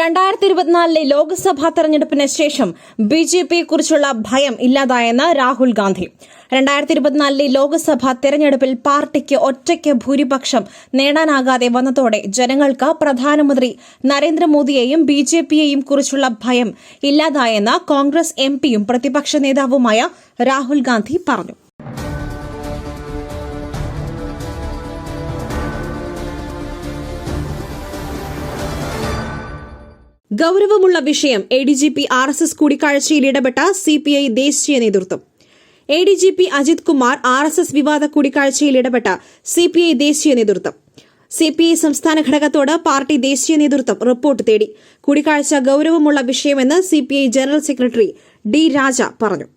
രണ്ടായിരത്തി ഇരുപത്തിനാലിലെ ലോക്സഭാ തെരഞ്ഞെടുപ്പിന് ശേഷം ബി ജെ പിയെക്കുറിച്ചുള്ള ഭയം ഇല്ലാതായെന്ന് രാഹുൽ ഗാന്ധി രണ്ടായിരത്തി ഇരുപത്തിനാലിലെ ലോക്സഭാ തെരഞ്ഞെടുപ്പിൽ പാർട്ടിക്ക് ഒറ്റയ്ക്ക് ഭൂരിപക്ഷം നേടാനാകാതെ വന്നതോടെ ജനങ്ങൾക്ക് പ്രധാനമന്ത്രി നരേന്ദ്രമോദിയെയും ബി ജെ പിയെയും കുറിച്ചുള്ള ഭയം ഇല്ലാതായെന്ന് കോൺഗ്രസ് എം പിയും പ്രതിപക്ഷ നേതാവുമായ രാഹുൽ ഗാന്ധി പറഞ്ഞു ഗൌരവമുള്ള വിഷയം A D G P R S S കൂടിക്കാഴ്ചയിൽ ഇടപെട്ട സി പി ഐ ദേശീയ നേതൃത്വം A D G P Ajith Kumar R S S വിവാദ കൂടിക്കാഴ്ചയിൽ ഇടപെട്ട സി പി ഐ ദേശീയ നേതൃത്വം സി പി ഐ സംസ്ഥാന ഘടകത്തോട് പാർട്ടി ദേശീയ നേതൃത്വം റിപ്പോർട്ട് തേടി കൂടിക്കാഴ്ച ഗൌരവമുള്ള വിഷയമെന്ന് C P I general secretary D Raja പറഞ്ഞു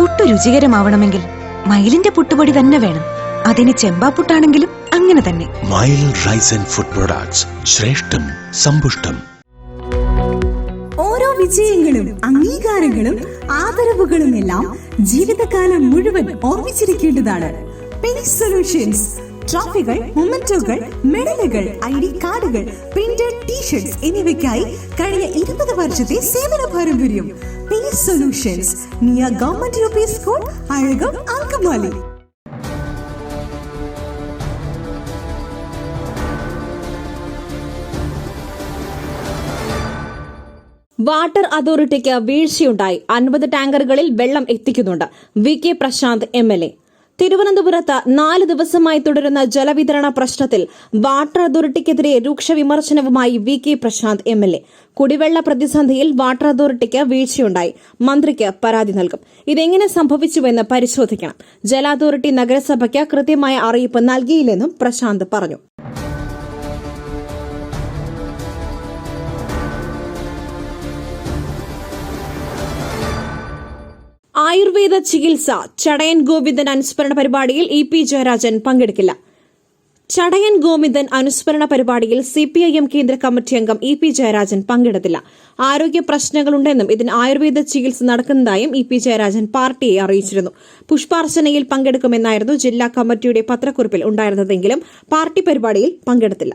പുട്ടു രുചികരമാവണമെങ്കിൽ മയിലിന്റെ പുട്ടുപൊടി തന്നെ വേണം അതിന് പുട്ടാണെങ്കിലും അങ്ങനെ തന്നെ മയിൽ റൈസ് ആൻഡ് ഫുഡ് പ്രൊഡക്ട്സ് ശ്രേഷ്ഠം സമ്പുഷ്ടം ഓരോ വിജയങ്ങളും അംഗീകാരങ്ങളും ആദരവുകളും എല്ലാം ജീവിതകാലം മുഴുവൻ ഓർമ്മിച്ചിരിക്കേണ്ടതാണ് സൊല്യൂഷൻസ് ട്രോഫികൾ മൊമെന്റോകൾ മെഡലുകൾ ഐ ഡി കാർഡുകൾ പ്രിന്റഡ് ടീഷർട്ട് എന്നിവയ്ക്കായി കഴിഞ്ഞ ഇരുപത് വർഷത്തെ സേവന പാരമ്പര്യം പി സൊല്യൂഷൻസ് നിയ government U P school Azhakam Angamaly water അതോറിറ്റിക്ക് വീഴ്ചയുണ്ടായി അൻപത് ടാങ്കറുകളിൽ വെള്ളം എത്തിക്കുന്നുണ്ട് V K Prashanth M L A തിരുവനന്തപുരത്ത് നാല് ദിവസമായി തുടരുന്ന ജലവിതരണ പ്രശ്നത്തിൽ വാട്ടർ അതോറിറ്റിക്കെതിരെ രൂക്ഷ വിമർശനവുമായി V K Prashanth M L A കുടിവെള്ള പ്രതിസന്ധിയിൽ വാട്ടർ അതോറിറ്റിക്ക് വീഴ്ചയുണ്ടായി മന്ത്രിക്ക് പരാതി നൽകും ഇതെങ്ങനെ സംഭവിച്ചുവെന്ന് പരിശോധിക്കണം ജല അതോറിറ്റി നഗരസഭയ്ക്ക് കൃത്യമായ അറിയിപ്പ് നൽകിയില്ലെന്നും പ്രശാന്ത് പറഞ്ഞു ആയുർവേദ ചികിത്സ ചടയൻ ഗോവിന്ദൻ അനുസ്മരണ പരിപാടിയിൽ ഇ പി ജയരാജൻ പങ്കെടുക്കില്ല ചടയൻ ഗോവിന്ദൻ അനുസ്മരണ പരിപാടിയിൽ സി പി ഐ എം കേന്ദ്ര കമ്മിറ്റി അംഗം ഇ പി ജയരാജൻ പങ്കെടുത്തില്ല ആരോഗ്യ പ്രശ്നങ്ങളുണ്ടെന്നും ഇതിന് ആയുർവേദ ചികിത്സ നടക്കുന്നതായും ഇ പി ജയരാജൻ പാർട്ടിയെ അറിയിച്ചിരുന്നു പുഷ്പാർച്ചനയിൽ പങ്കെടുക്കുമെന്നായിരുന്നു ജില്ലാ കമ്മിറ്റിയുടെ പത്രക്കുറിപ്പിൽ ഉണ്ടായിരുന്നതെങ്കിലും പാർട്ടി പരിപാടിയിൽ പങ്കെടുത്തില്ല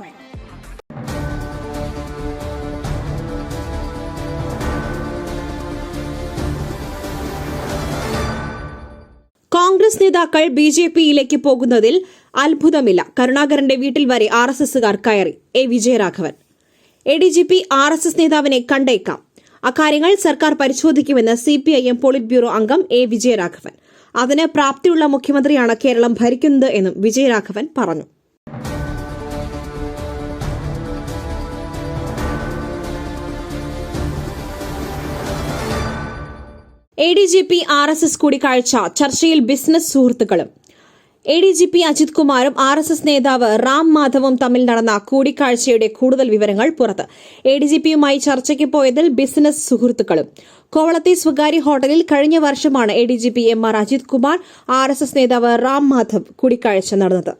Congress നേതാക്കൾ ബി ജെ പിയിലേക്ക് പോകുന്നതിൽ അത്ഭുതമില്ല കരുണാകരന്റെ വീട്ടിൽ വരെ ആർ എസ് എസുകാർ കയറി A Vijayaraghavan A D G P R S S നേതാവിനെ കണ്ടേക്കാം അക്കാര്യങ്ങൾ സർക്കാർ പരിശോധിക്കുമെന്ന് C P I M polit bureau അംഗം എ വിജയരാഘവൻ അതിന് പ്രാപ്തിയുള്ള മുഖ്യമന്ത്രിയാണ് കേരളം ഭരിക്കുന്നത് എന്നും വിജയരാഘവൻ പറഞ്ഞു A D G P R S S കൂടിക്കാഴ്ച ചർച്ചയിൽ ബിസിനസ് സുഹൃത്തുക്കളും A D G P Ajith കുമാറും ആർ എസ് എസ് നേതാവ് റാം മാധവും തമ്മിൽ നടന്ന കൂടിക്കാഴ്ചയുടെ കൂടുതൽ വിവരങ്ങൾ പുറത്ത് എ ഡി ജി പിയുമായി ചർച്ചയ്ക്ക് പോയതിൽ ബിസിനസ് സുഹൃത്തുക്കളും കോവളത്തെ സ്വകാര്യ ഹോട്ടലിൽ കഴിഞ്ഞ വർഷമാണ് A D G P M R Ajith Kumar R S S നേതാവ് റാം മാധവ് കൂടിക്കാഴ്ച നടന്നത്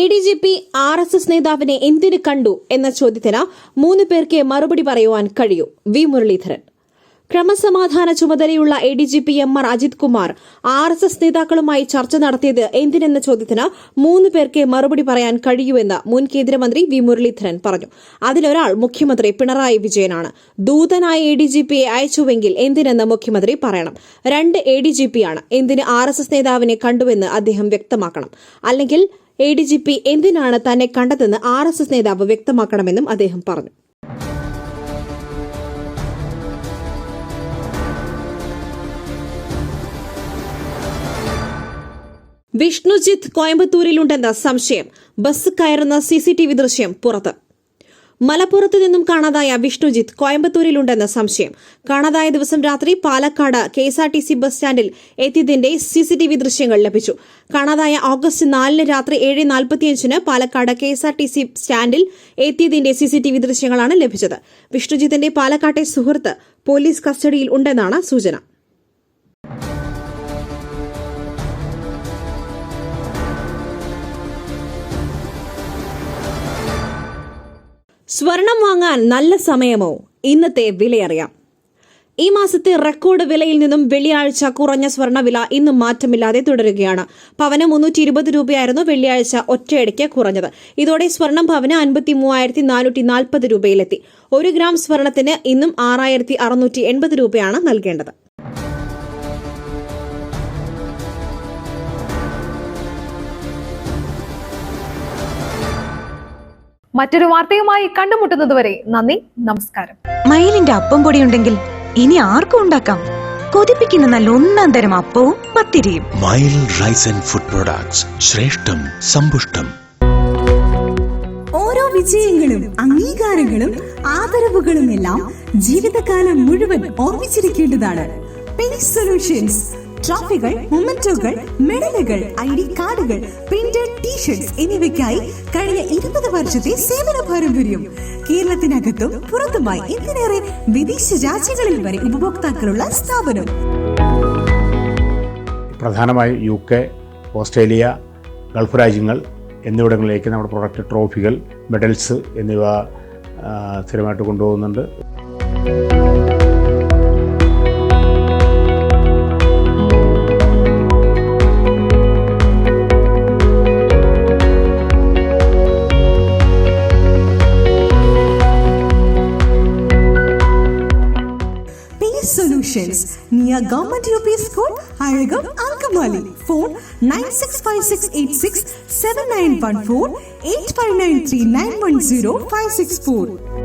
A D G P R S S നേതാവിനെ എന്തിനു കണ്ടു എന്ന ചോദ്യത്തിന് മൂന്ന് പേർക്ക് മറുപടി പറയുവാൻ കഴിയൂ വി മുരളീധരൻ ക്രമസമാധാന ചുമതലയുള്ള A D G P M R Ajith Kumar R S S നേതാക്കളുമായി ചർച്ച നടത്തിയത് എന്തിനെന്ന ചോദ്യത്തിന് മൂന്ന് പേർക്ക് മറുപടി പറയാൻ കഴിയുമെന്ന് മുൻ കേന്ദ്രമന്ത്രി വി മുരളീധരൻ പറഞ്ഞു അതിലൊരാൾ മുഖ്യമന്ത്രി പിണറായി വിജയനാണ് ദൂതനായ എ ഡി ജി പിയെ അയച്ചുവെങ്കിൽ എന്തിനെന്ന് മുഖ്യമന്ത്രി പറയണം രണ്ട് എ ഡി ജി പിയാണ് എന്തിന് ആർ എസ് എസ് നേതാവിനെ കണ്ടുവെന്ന് അദ്ദേഹം വ്യക്തമാക്കണം അല്ലെങ്കിൽ എ ഡി ജി പി എന്തിനാണ് തന്നെ കണ്ടതെന്ന് ആർ എസ് എസ് നേതാവ് വ്യക്തമാക്കണമെന്നും അദ്ദേഹം പറഞ്ഞു വിഷ്ണുജിത്ത് കോയമ്പത്തൂരിലുണ്ടെന്ന സംശയം ബസ് കയറുന്ന സി സി ടി വി ദൃശ്യം പുറത്ത് മലപ്പുറത്തു നിന്നും കാണാതായ വിഷ്ണുജിത്ത് കോയമ്പത്തൂരിലുണ്ടെന്ന സംശയം കാണാതായ ദിവസം രാത്രി Palakkad K S R T C bus സ്റ്റാൻഡിൽ എത്തിയതിന്റെ സിസിടിവി ദൃശ്യങ്ങൾ ലഭിച്ചു കാണാതായ ഓഗസ്റ്റ് നാലിന് രാത്രി ഏഴ് നാൽപ്പത്തിയഞ്ചിന് Palakkad K S R T C സ്റ്റാൻഡിൽ എത്തിയതിന്റെ സിസിടിവി ദൃശ്യങ്ങളാണ് ലഭിച്ചത് വിഷ്ണുജിത്തിന്റെ പാലക്കാട്ടെ സുഹൃത്ത് പോലീസ് കസ്റ്റഡിയിൽ ഉണ്ടെന്നാണ് സൂചന സ്വർണം വാങ്ങാൻ നല്ല സമയമോ ഇന്നത്തെ വിലയറിയാം ഈ മാസത്തെ റെക്കോർഡ് വിലയിൽ നിന്നും വെള്ളിയാഴ്ച കുറഞ്ഞ സ്വർണവില ഇന്നും മാറ്റമില്ലാതെ തുടരുകയാണ് പവന് മുന്നൂറ്റി ഇരുപത് രൂപയായിരുന്നു വെള്ളിയാഴ്ച ഒറ്റയടിക്ക് കുറഞ്ഞത് ഇതോടെ സ്വർണം പവന് അൻപത്തി മൂവായിരത്തി നാനൂറ്റി നാൽപ്പത് രൂപയിലെത്തി ഒരു ഗ്രാം സ്വർണത്തിന് ഇന്നും ആറായിരത്തി അറുന്നൂറ്റി എൺപത് രൂപയാണ് നൽകേണ്ടത് മറ്റൊരു വാർത്തയുമായി കണ്ടുമുട്ടുന്നതുവരെ നന്ദി നമസ്കാരം മയിലിന്റെ അപ്പം പൊടി ഉണ്ടെങ്കിൽ ഇനി ആർക്കും ഉണ്ടാക്കാം കൊതിപ്പിക്കുന്ന നല്ല ഒന്നാം തരം അപ്പവും പത്തിരിയും mile rice and food products ശ്രേഷ്ഠം സമ്പുഷ്ടം ഓരോ വിജയങ്ങളും അംഗീകാരങ്ങളും ആദരവുകളും എല്ലാം ജീവിതകാലം മുഴുവൻ ഓർമ്മിച്ചിരിക്കേണ്ടതാണ് സൊല്യൂഷൻസ് ട്രോഫികൾ മൊമെന്റോകൾ മെഡലുകൾ ഐ ഡി കാർഡുകൾ പ്രിന്റഡ് ടീഷർട്സ് എന്നിവയ്ക്കായി കഴിഞ്ഞ ഇരുപത് വർഷത്തെ സേവന പാരമ്പര്യം കേരളത്തിനകത്തും പുറത്തുമായി എന്തിനേറെ വിദേശ രാജ്യങ്ങളിൽ വരെ ഉപഭോക്താക്കളുള്ള സ്ഥാപനം പ്രധാനമായും യു കെ ഓസ്ട്രേലിയ ഗൾഫ് രാജ്യങ്ങൾ എന്നിവിടങ്ങളിലേക്ക് നമ്മുടെ പ്രൊഡക്റ്റ് ട്രോഫികൾ മെഡൽസ് എന്നിവ സ്ഥിരമായിട്ട് കൊണ്ടുപോകുന്നുണ്ട് Near Government UP School, Harigam, Ankamali. Phone 9656867914 8593910564.